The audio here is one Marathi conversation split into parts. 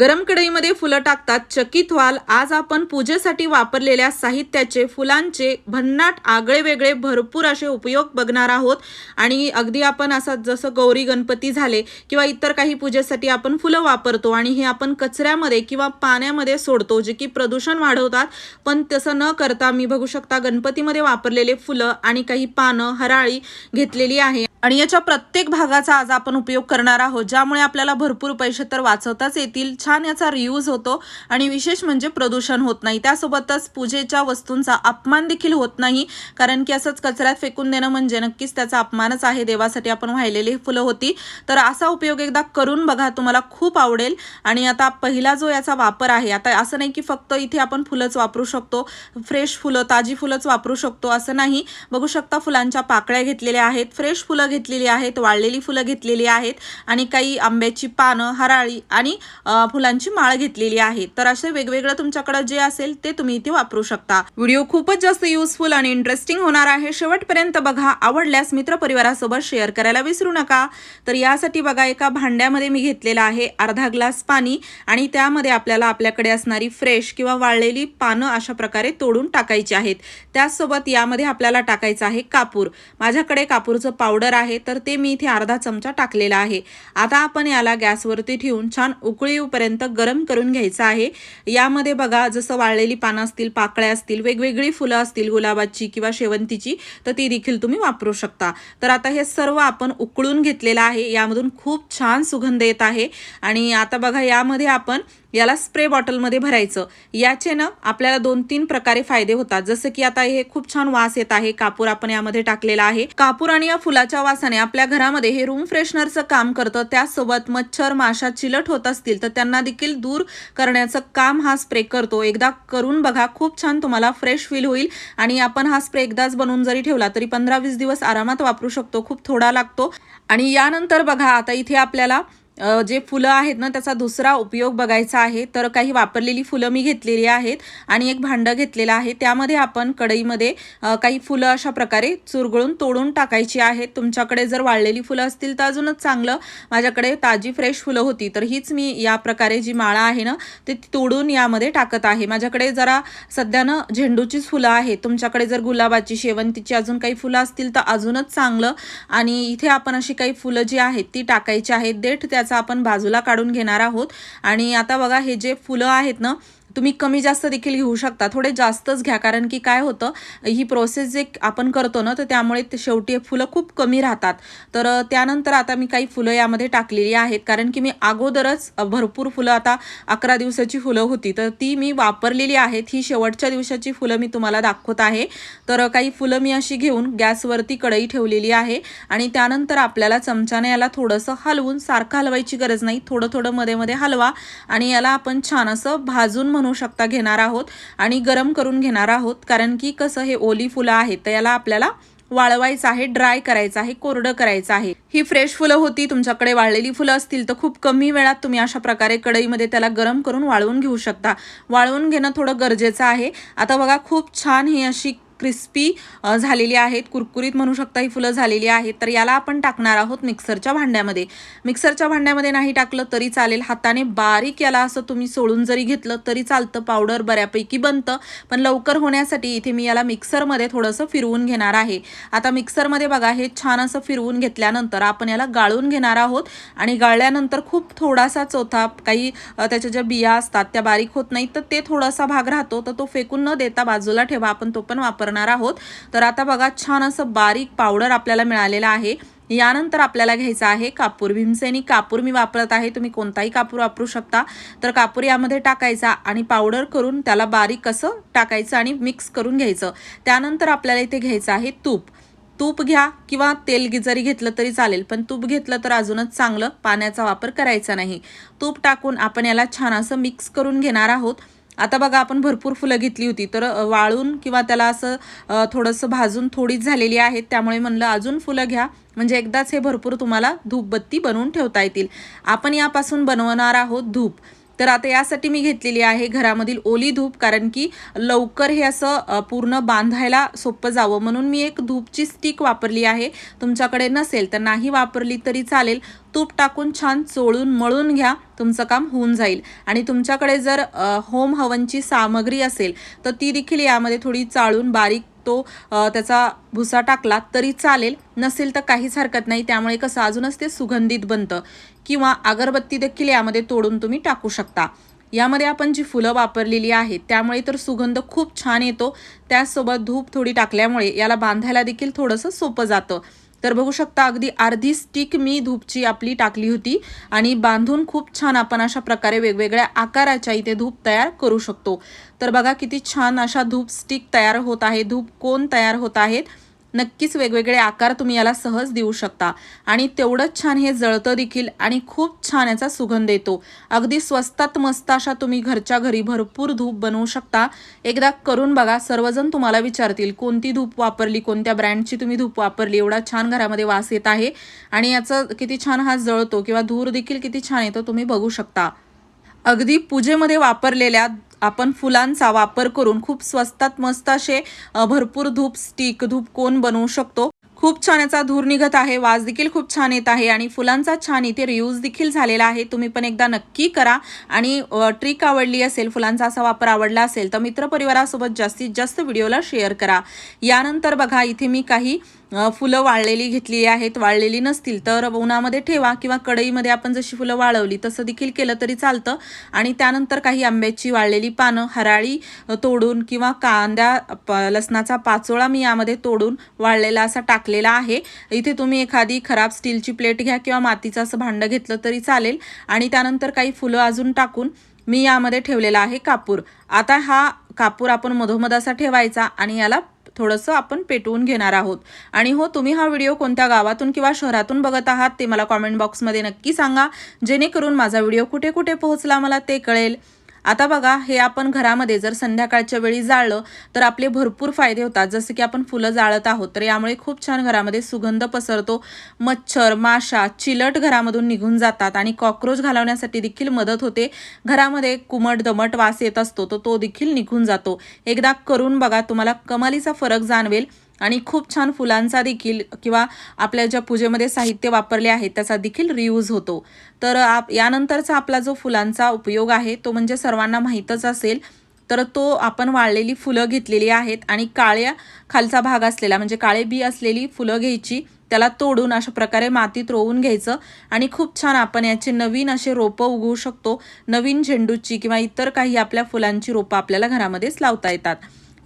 गरम कढईमध्ये फुलं टाकतात. चकित व्हाल. आज आपण पूजेसाठी वापरलेल्या साहित्याचे फुलांचे भन्नाट आगळे वेगळे भरपूर असे उपयोग बघणार आहोत. आणि अगदी आपण असं जसं गौरी गणपती झाले किंवा इतर काही पूजेसाठी आपण फुलं वापरतो आणि हे आपण कचऱ्यामध्ये किंवा पाण्यामध्ये सोडतो जे की प्रदूषण वाढवतात. पण तसं न करता मी बघू शकता गणपतीमध्ये वापरलेले फुलं आणि काही पानं हराळी घेतलेली आहे. आणि याच्या प्रत्येक भागाचा आज आपण उपयोग करणार आहोत ज्यामुळे आपल्याला भरपूर पैसे तर वाचवताच येतील. छान याचा रियूज होतो आणि विशेष म्हणजे प्रदूषण होत नाही. त्यासोबतच पूजेच्या वस्तूंचा अपमान देखील होत नाही. कारण की असंच कचऱ्यात फेकून देणं म्हणजे नक्कीच त्याचा अपमानच आहे. देवासाठी आपण वाहिलेली फुलं होती. तर असा उपयोग एकदा करून बघा तुम्हाला खूप आवडेल. आणि आता पहिला जो याचा वापर आहे आता असं नाही की फक्त इथे आपण फुलंच वापरू शकतो. फ्रेश फुलं ताजी फुलंच वापरू शकतो असं नाही. बघू शकता फुलांच्या पाकळ्या घेतलेल्या आहेत. फ्रेश फुलं घेतलेली आहेत वाळलेली फुलं घेतलेली आहेत आणि काही आंब्याची पानं हराळी आणि फुलांची माळ घेतलेली आहे. तर असे वेगवेगळं तुमच्याकडे जे असेल ते तुम्ही इथे वापरू शकता. व्हिडिओ खूपच जास्त युजफुल आणि इंटरेस्टिंग होणार आहे. शेवटपर्यंत बघा. आवडल्यास मित्रपरिवारासोबत शेअर करायला विसरू नका. तर यासाठी बघा एका भांड्यामध्ये मी घेतलेला आहे अर्धा ग्लास पाणी आणि त्यामध्ये आपल्याला आपल्याकडे असणारी फ्रेश किंवा वाळलेली पानं अशा प्रकारे तोडून टाकायची आहेत. त्याचसोबत यामध्ये आपल्याला टाकायचं आहे कापूर. माझ्याकडे कापूरचं पावडर आहे तर ते मी इथे अर्धा चमचा टाकलेला आहे. आता आपण याला गॅसवरती ठेवून छान उकळी येऊपर्यंत गरम करून घ्यायचं आहे. यामध्ये बघा जसं वाळलेली पानं असतील पाकळ्या असतील वेगवेगळी फुलं असतील गुलाबाची किंवा शेवंतीची तर ती देखील तुम्ही वापरू शकता. तर आता हे सर्व आपण उकळून घेतलेलं आहे. यामधून खूप छान सुगंध येत आहे. आणि आता बघा यामध्ये आपण याला स्प्रे बॉटलमध्ये भरायचं. याचे ना आपल्याला दोन तीन प्रकारे फायदे होतात. जसं की आता हे खूप छान वास येत आहे. कापूर आपण यामध्ये टाकलेला आहे. कापूर आणि या फुलाच्या वासाने आपल्या घरामध्ये हे रूम फ्रेशनरचं काम करतं. त्यासोबत मच्छर माशा चिलट होत असतील तर त्यांना देखील दूर करण्याचं काम हा स्प्रे करतो. एकदा करून बघा खूप छान तुम्हाला फ्रेश फील होईल. आणि आपण हा स्प्रे एकदाच बनवून जरी ठेवला तरी पंधरा वीस दिवस आरामात वापरू शकतो. खूप थोडा लागतो. आणि यानंतर बघा आता इथे आपल्याला जे फुलं आहेत ना त्याचा दुसरा उपयोग बघायचा आहे. तर काही वापरलेली फुलं मी घेतलेली आहेत आणि एक भांडं घेतलेलं आहे. त्यामध्ये आपण कढईमध्ये काही फुलं अशा प्रकारे चुरगळून तोडून टाकायची आहेत. तुमच्याकडे जर वाळलेली फुलं असतील तर अजूनच चांगलं. माझ्याकडे ताजी फ्रेश फुलं होती तर हीच मी या प्रकारे जी माळा आहे ना ते तोडून यामध्ये टाकत आहे. माझ्याकडे जरा सध्या ना झेंडूचीच फुलं आहेत तुमच्याकडे जर गुलाबाची शेवंतीची अजून काही फुलं असतील तर अजूनच चांगलं. आणि इथे आपण अशी काही फुलं जी आहेत ती टाकायची आहेत. देठ त्या आपण बाजूला काढून घेणार आहोत. आणि आता बघा हे जे फुलं आहेत ना तुम्ही कमी जास्त देखील घेऊ शकता. थोडे जास्तच घ्या. कारण की काय होतं ही प्रोसेस जे आपण करतो ना तर त्यामुळे ते शेवटी फुलं खूप कमी राहतात. तर त्यानंतर आता मी काही फुलं यामध्ये टाकलेली आहेत. कारण की मी अगोदरच भरपूर फुलं आता अकरा दिवसाची फुलं होती. तर ती मी वापरलेली आहेत. ही शेवटच्या दिवसाची फुलं मी तुम्हाला दाखवत आहे. तर काही फुलं मी अशी घेऊन गॅसवरती कढई ठेवलेली आहे. आणि त्यानंतर आपल्याला चमच्याने याला थोडंसं हलवून सारखं हलवायची गरज नाही. थोडं थोडं मध्ये मध्ये हलवा आणि याला आपण छान असं भाजून म्हणू शकता घेणार आहोत आणि गरम करून घेणार आहोत. कारण की कसं हे ओली फुलं आहेत तर याला आपल्याला वाळवायचं आहे ड्राय करायचं आहे कोरडं करायचं आहे. ही फ्रेश फुलं होती तुमच्याकडे वाळलेली फुलं असतील तर खूप कमी वेळात तुम्ही अशा प्रकारे कढईमध्ये त्याला गरम करून वाळवून घेऊ शकता. वाळवून घेणं थोडं गरजेचं आहे. आता बघा खूप छान ही अशी क्रिस्पी झालेली आहेत. कुरकुरीत म्हणू शकता ही फुलं झालेली आहेत. तर याला आपण टाकणार आहोत मिक्सरच्या भांड्यामध्ये. मिक्सरच्या भांड्यामध्ये नाही टाकलं तरी चालेल. हाताने बारीक याला असं तुम्ही सोडून जरी घेतलं तरी चालतं. पावडर बऱ्यापैकी बनतं. पण लवकर होण्यासाठी इथे मी याला मिक्सरमध्ये थोडंसं फिरवून घेणार आहे. आता मिक्सरमध्ये बघा हे छान असं फिरवून घेतल्यानंतर आपण याला गाळून घेणार आहोत. आणि गाळल्यानंतर खूप थोडासा चोथा काही त्याच्या ज्या बिया असतात त्या बारीक होत नाहीत. तर ते थोडासा भाग राहतो. तर तो फेकून न देता बाजूला ठेवा. आपण तो पण वापर करणार आहोत. तर आता बघा छान असं बारीक पावडर आपल्याला मिळालेलं आहे. यानंतर आपल्याला घ्यायचं आहे कापूर भीमसेनी. कापूर मी वापरत आहे तुम्ही कोणताही कापूर वापरू शकता. तर कापूर यामध्ये टाकायचा आणि पावडर करून त्याला बारीक असं टाकायचं आणि मिक्स करून घ्यायचं. त्यानंतर आपल्याला इथे घ्यायचं आहे तूप. तूप घ्या किंवा तेल जरी घेतलं तरी चालेल पण तूप घेतलं तर अजूनच चांगलं पाण्याचा वापर करायचा नाही. तूप टाकून आपण याला छान असं मिक्स करून घेणार आहोत. आता बघा आपण भरपूर फुलं घेतली होती तर वाळून किंवा त्याला असं थोडंसं भाजून थोडीच झालेली आहेत त्यामुळे म्हणलं अजून फुलं घ्या. म्हणजे एकदाच हे भरपूर तुम्हाला धूपबत्ती बनवून ठेवता येतील. आपण यापासून बनवणार आहोत धूप. तर आता यासाठी मी घेतलेली आहे घरामधील ओली धूप कारण की लवकर हे असं पूर्ण बांधायला सोपं जावं. म्हणून मी एक धूपची स्टिक वापरली आहे. तुमच्याकडे नसेल तर नाही वापरली तरी चालेल. तूप टाकून छान चोळून मळून घ्या. तुमचं काम होऊन जाईल. आणि तुमच्याकडे जर होम हवनची सामग्री असेल तर ती देखील यामध्ये थोडी चाळून बारीक तो त्याचा भुसा टाकला तरी चालेल. नसेल तर काहीच हरकत नाही. त्यामुळे कसं अजूनच ते सुगंधित बनतं. किंवा अगरबत्ती देखील यामध्ये तोडून तुम्ही टाकू शकता. यामध्ये आपण जी फुलं वापरलेली आहेत त्यामुळे तर सुगंध खूप छान येतो. त्याचसोबत धूप थोडी टाकल्यामुळे याला बांधायला देखील थोडंसं सोपं जातं. तर बघू शकता अगदी अर्धी स्टिक मी धूपची आपली टाकली होती आणि बांधून खूप छान आपण अशा प्रकारे वेगवेगळ्या आकाराच्या इथे धूप तयार करू शकतो. तर बघा किती छान अशा धूप स्टिक तयार होत आहे. धूप कोण तयार होत आहेत? नक्कीच वेगवेगळे आकार तुम्ही याला सहज देऊ शकता. आणि तेवढंच छान हे जळतं देखील आणि खूप छान याचा सुगंध येतो. अगदी स्वस्तात मस्त अशा तुम्ही घरच्या घरी भरपूर धूप बनवू शकता. एकदा करून बघा सर्वजण तुम्हाला विचारतील कोणती धूप वापरली? कोणत्या ब्रँडची तुम्ही धूप वापरली? एवढा छान घरामध्ये वास येत आहे. आणि याचं किती छान हा जळतो किंवा धूर देखील किती छान येतो तुम्ही बघू शकता. अगदी पूजेमध्ये वापरलेल्या आपण फुलांचा वापर करून खूप स्वस्तात मस्त असे भरपूर धूप स्टिक धूप कोण बनवू शकतो. खूप छान याचा धूर निघत आहे वास देखील खूप छान येत आहे आणि फुलांचा छान इथे रियूज देखील झालेला आहे. तुम्ही पण एकदा नक्की करा आणि ट्रिक आवडली असेल फुलांचा असा वापर आवडला असेल तर मित्रपरिवारासोबत जास्तीत जास्त व्हिडिओला शेअर करा. यानंतर बघा इथे मी काही फुलं वाळलेली घेतली आहेत वाळलेली नसतील तर उन्हामध्ये ठेवा किंवा कढईमध्ये आपण जशी फुलं वाळवली तसं देखील केलं तरी चालतं. आणि त्यानंतर काही आंब्याची वाळलेली पानं हराळी तोडून किंवा कांद्या प लसणाचा पाचोळा मी यामध्ये तोडून वाळलेला असा टाकलेला आहे. इथे तुम्ही एखादी खराब स्टीलची प्लेट घ्या किंवा मातीचं असं भांडं घेतलं तरी चालेल. आणि त्यानंतर काही फुलं अजून टाकून मी यामध्ये ठेवलेला आहे कापूर. आता हा कापूर आपण मधोमध असा ठेवायचा आणि याला थोडंसं आपण पेटवून घेणार आहोत. आणि हो तुम्ही हा व्हिडिओ कोणत्या गावातून किंवा शहरातून बघत आहात ते मला कॉमेंट बॉक्समध्ये नक्की सांगा. जेणेकरून माझा व्हिडिओ कुठे कुठे पोहोचला मला ते कळेल. आता बघा हे आपण घरामध्ये जर संध्याकाळच्या वेळी जाळलं तर आपले भरपूर फायदे होतात. जसं की आपण फुलं जाळत आहोत तर यामुळे खूप छान घरामध्ये सुगंध पसरतो. मच्छर माशा चिलट घरामधून निघून जातात आणि कॉक्रोच घालवण्यासाठी देखील मदत होते. घरामध्ये कुमट दमट वास येत असतो तर तो देखील निघून जातो. एकदा करून बघा तुम्हाला कमालीचा फरक जाणवेल. आणि खूप छान फुलांचा देखील किंवा आपल्या ज्या पूजेमध्ये साहित्य वापरले आहेत त्याचा देखील रियूज होतो. तर आप यानंतरचा आपला जो फुलांचा उपयोग आहे तो म्हणजे सर्वांना माहीतच असेल तर तो आपण वाळलेली फुलं घेतलेली आहेत आणि काळ्या खालचा भाग असलेला म्हणजे काळे बी असलेली फुलं घ्यायची त्याला तोडून अशा प्रकारे मातीत रोवून घ्यायचं आणि खूप छान आपण याचे नवीन असे रोपं उगवू शकतो. नवीन झेंडूची किंवा इतर काही आपल्या फुलांची रोपं आपल्याला घरामध्येच लावता येतात.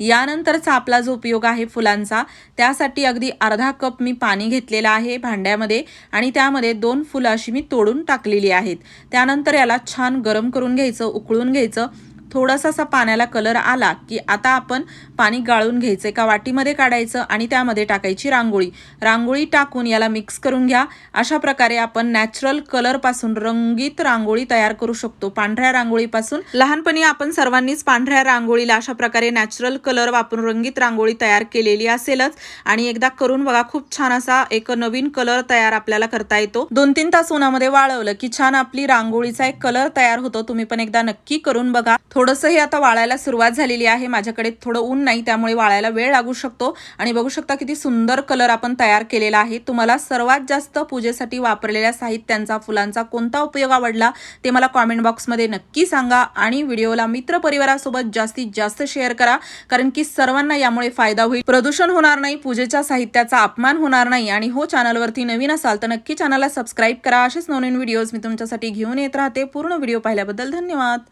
यानंतरचा आपला जो उपयोग आहे फुलांचा त्यासाठी अगदी अर्धा कप मी पाणी घेतलेलं आहे भांड्यामध्ये आणि त्यामध्ये दोन फुलं अशी मी तोडून टाकलेली आहेत. त्यानंतर याला छान गरम करून घ्यायचं उकळून घ्यायचं थोडासा असा पाण्याला कलर आला की आता आपण पाणी गाळून घ्यायचं एका वाटीमध्ये काढायचं आणि त्यामध्ये टाकायची रांगोळी. रांगोळी टाकून याला मिक्स करून घ्या. अशा प्रकारे आपण नॅचरल कलरपासून रंगीत रांगोळी तयार करू शकतो. पांढऱ्या रांगोळीपासून लहानपणी आपण सर्वांनीच पांढऱ्या रांगोळीला अशा प्रकारे नॅचरल कलर वापरून रंगीत रांगोळी तयार केलेली असेलच. आणि एकदा करून बघा खूप छान असा एक नवीन कलर तयार आपल्याला करता येतो. दोन तीन तास उन्हामध्ये वाळवलं की छान आपली रांगोळीचा एक कलर तयार होतो. तुम्ही पण एकदा नक्की करून बघा. थोडंसं हे आता वाळायला सुरुवात झालेली आहे. माझ्याकडे थोडं ऊन नाही त्यामुळे वाळायला वेळ लागू शकतो. आणि बघू शकता किती सुंदर कलर आपण तयार केलेला आहे. तुम्हाला सर्वात जास्त पूजेसाठी वापरलेल्या साहित्यांचा फुलांचा कोणता उपयोग आवडला ते मला कॉमेंट बॉक्समध्ये नक्की सांगा. आणि व्हिडिओला मित्र परिवारासोबत जास्तीत जास्त शेअर करा कारण की सर्वांना यामुळे फायदा होईल. प्रदूषण होणार नाही पूजेच्या साहित्याचा अपमान होणार नाही. आणि हो चॅनलवरती नवीन असाल तर नक्की चॅनलला सबस्क्राईब करा. असेच नवनवीन व्हिडिओज मी तुमच्यासाठी घेऊन येत राहते. पूर्ण व्हिडिओ पाहिल्याबद्दल धन्यवाद.